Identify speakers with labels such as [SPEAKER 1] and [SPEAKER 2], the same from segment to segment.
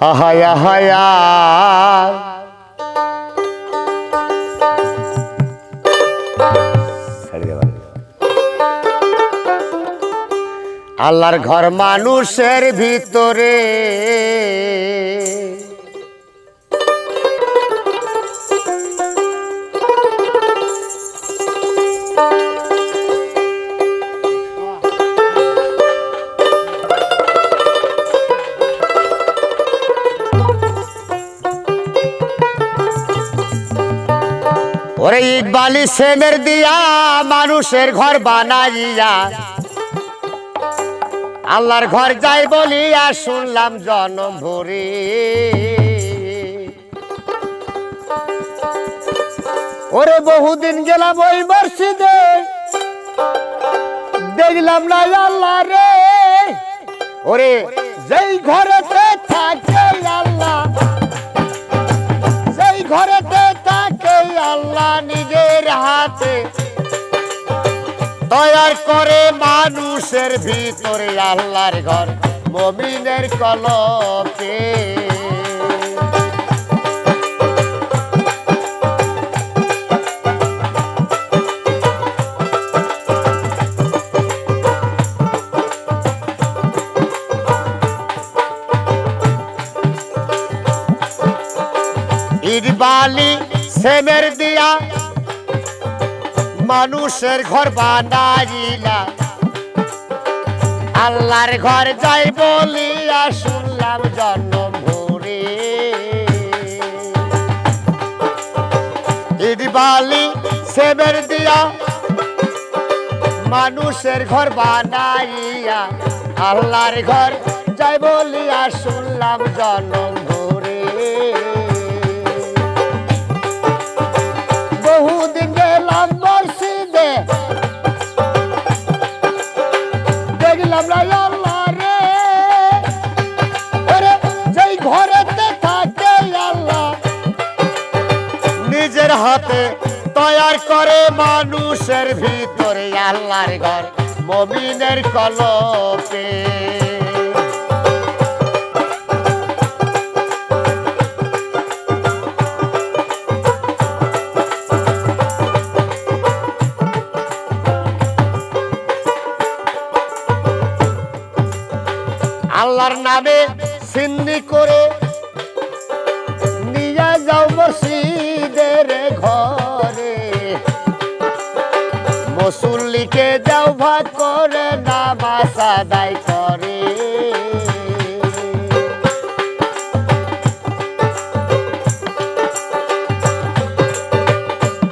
[SPEAKER 1] আহায়া হায়া আল্লাহর ঘর মানুষের ভিতরে। ওরে ইট বালি সেমের দিয়া মানুষের ঘর বানাইয়া। আল্লাহর ঘর যাই বলিয়া শুনলাম জনম ভরে। ওরে বহুদিন গেলাম ওই মসজিদে, দেখলাম না আল্লাহ রে। ওরে যেই ঘরেতে থাকে আল্লাহ ঘরেতে থাকে আল্লাহ নিজের হাতে তৈয়ার করে মানুষের ভিতরে আল্লাহর ঘর মমিনের কলকে। বালি সেমের দিয়া মানুষের ঘর বানাইলা। আল্লাহর ঘর যাই বলিয়া শুনলাম জন্ম ভরে ইট বালি সেমের দিয়া মানুষের ঘর বানাইয়া। আল্লাহর ঘর যাই বলিয়া শুনলাম জন্ম ভরে হাতে তৈয়ার করে মানুষের ভিতরে আল্লাহর ঘর মমিনের কলপে। আল্লাহর নামে সিন্নি করে মুসল্লিকে যাও, ভাগ করে নামাজ আদায় করে।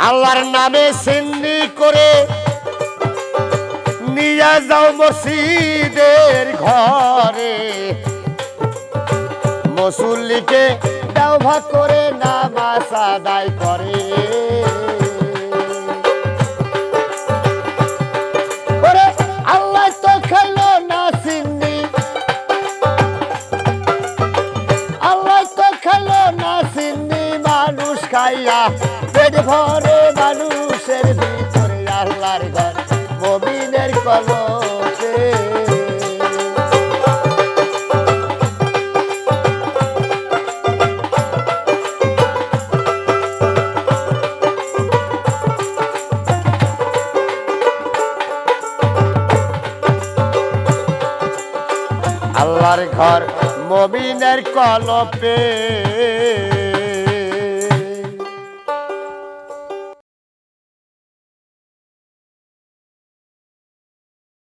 [SPEAKER 1] আল্লাহর নামে সিন্দি করে নিয়ে যাও মসজিদের ঘরে। মুসল্লিকে দাও ভাগ করে নামাজ আদায় করে। খাইয়া পেট ভরে মানুষের ভিতরে আল্লাহর ঘর মমিনের কলতে আল্লাহর ঘর মমিনের কলপে।